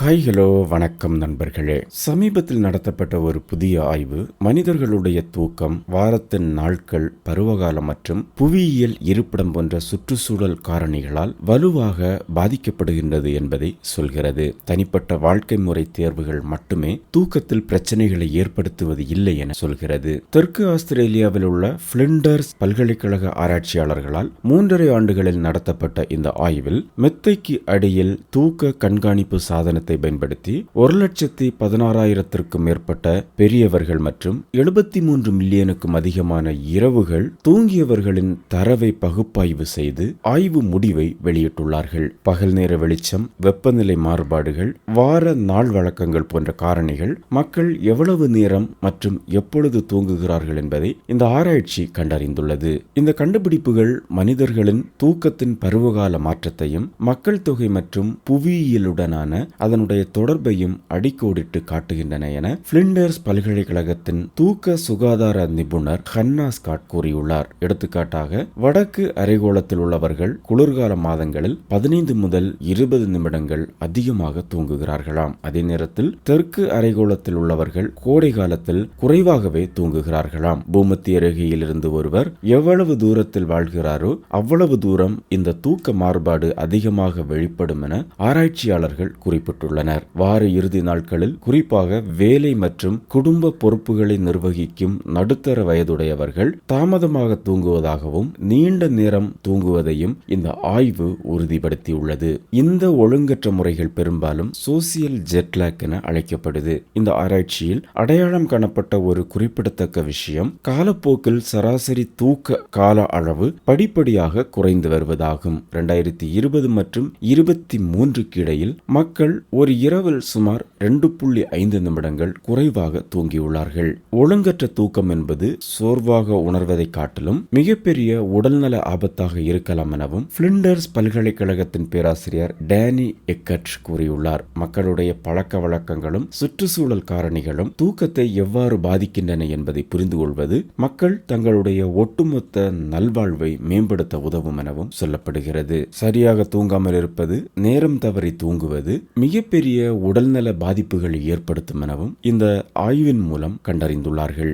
Hi hello வணக்கம் நண்பர்களே. சமீபத்தில் நடத்தப்பட்ட ஒரு புதிய ஆய்வு மனிதர்களுடைய தூக்கம் வாரத்தின் நாட்கள் பருவகாலம் மற்றும் புவியியல் இருப்பிடம் போன்ற சுற்றுச்சூழல் காரணிகளால் வலுவாக பாதிக்கப்படுகின்றது என்பதை சொல்கிறது. தனிப்பட்ட வாழ்க்கை முறை தேர்வுகள் மட்டுமே தூக்கத்தில் பிரச்சனைகளை ஏற்படுத்துவது இல்லை என சொல்கிறது. தெற்கு ஆஸ்திரேலியாவில் உள்ள பிளிண்டர்ஸ் பல்கலைக்கழக ஆராய்ச்சியாளர்களால் மூன்றரை ஆண்டுகளில் நடத்தப்பட்ட இந்த ஆய்வில் மெத்தைக்கு அடியில் தூக்க கண்காணிப்பு சாதனத்தை பயன்படுத்தி ஒரு லட்சத்தி பதினாறாயிரத்திற்கும் மேற்பட்ட பெரியவர்கள் மற்றும் எழுபத்தி மூன்று மில்லியனுக்கும் அதிகமான இரவுகள் தூங்கியவர்களின் தரவை பகுப்பாய்வு செய்து ஆய்வு முடிவை வெளியிட்டுள்ளார்கள். பகல் நேர வெளிச்சம் வெப்பநிலை மாறுபாடுகள் வார நாள் வழக்கங்கள் போன்ற காரணிகள் மக்கள் எவ்வளவு நேரம் மற்றும் எப்பொழுது தூங்குகிறார்கள் என்பதை இந்த ஆராய்ச்சி கண்டறிந்துள்ளது. இந்த கண்டுபிடிப்புகள் மனிதர்களின் தூக்கத்தின் பருவகால மாற்றத்தையும் மக்கள் தொகை மற்றும் புவியியலுடனான அதன் அதனுடைய தொடர்பையும் அடிக்கோடிட்டு காட்டுகின்றன என பிளிண்டர்ஸ் பல்கலைக்கழகத்தின் தூக்க சுகாதார நிபுணர் ஹன்னா ஸ்காட் கூறியுள்ளார். எடுத்துக்காட்டாக வடக்கு அரைகோளத்தில் உள்ளவர்கள் குளிர்கால மாதங்களில் பதினைந்து முதல் இருபது நிமிடங்கள் அதிகமாக தூங்குகிறார்களாம். அதே நேரத்தில் தெற்கு அரைகோளத்தில் உள்ளவர்கள் கோடை காலத்தில் குறைவாகவே தூங்குகிறார்களாம். பூமத்திய ரேகையில் இருந்து ஒருவர் எவ்வளவு தூரத்தில் வாழ்கிறாரோ அவ்வளவு தூரம் இந்த தூக்க மாறுபாடு அதிகமாக வெளிப்படும் என ஆராய்ச்சியாளர்கள் குறிப்பிட்டுள்ளனர். வார இறுதி நாட்களில் குறிப்பாக வேலை மற்றும் குடும்ப பொறுப்புகளை நிர்வகிக்கும் நடுத்தர வயதுடையவர்கள் தாமதமாக தூங்குவதாகவும் நீண்ட நேரம் தூங்குவதையும் இந்த ஆய்வு உறுதிப்படுத்தியுள்ளது. இந்த ஒழுங்கற்ற முறைகள் பெரும்பாலும் சோசியல் ஜெட்லாக் என அழைக்கப்படுது. இந்த ஆராய்ச்சியில் அடையாளம் காணப்பட்ட ஒரு குறிப்பிடத்தக்க விஷயம் காலப்போக்கில் சராசரி தூக்க கால அளவு படிப்படியாக குறைந்து வருவதாகும். இரண்டாயிரத்தி இருபது மற்றும் இருபத்தி மூன்றுக்கு இடையில் மக்கள் ஒரு இரவில் சுமார் ரெண்டு புள்ளி ஐந்து நிமிடங்கள் குறைவாக தூங்கியுள்ளார்கள். ஒழுங்கற்ற தூக்கம் என்பது சோர்வாக உணர்வதை காட்டிலும் மிகப்பெரிய உடல்நல ஆபத்தாக இருக்கலாம் எனவும் பிளிண்டர்ஸ் பல்கலைக்கழகத்தின் பேராசிரியர் டேனி எக்கட் கூறியுள்ளார். மக்களுடைய பழக்க வழக்கங்களும் சுற்றுச்சூழல் காரணிகளும் தூக்கத்தை எவ்வாறு பாதிக்கின்றன என்பதை புரிந்து கொள்வது மக்கள் தங்களுடைய ஒட்டுமொத்த நல்வாழ்வை மேம்படுத்த உதவும் எனவும் சொல்லப்படுகிறது. சரியாக தூங்காமல் இருப்பது நேரம் தவறி தூங்குவது மிக மிகப்பெரிய உடல்நல பாதிப்புகளை ஏற்படுத்தும் எனவும் இந்த ஆய்வின் மூலம் கண்டறிந்துள்ளார்கள்.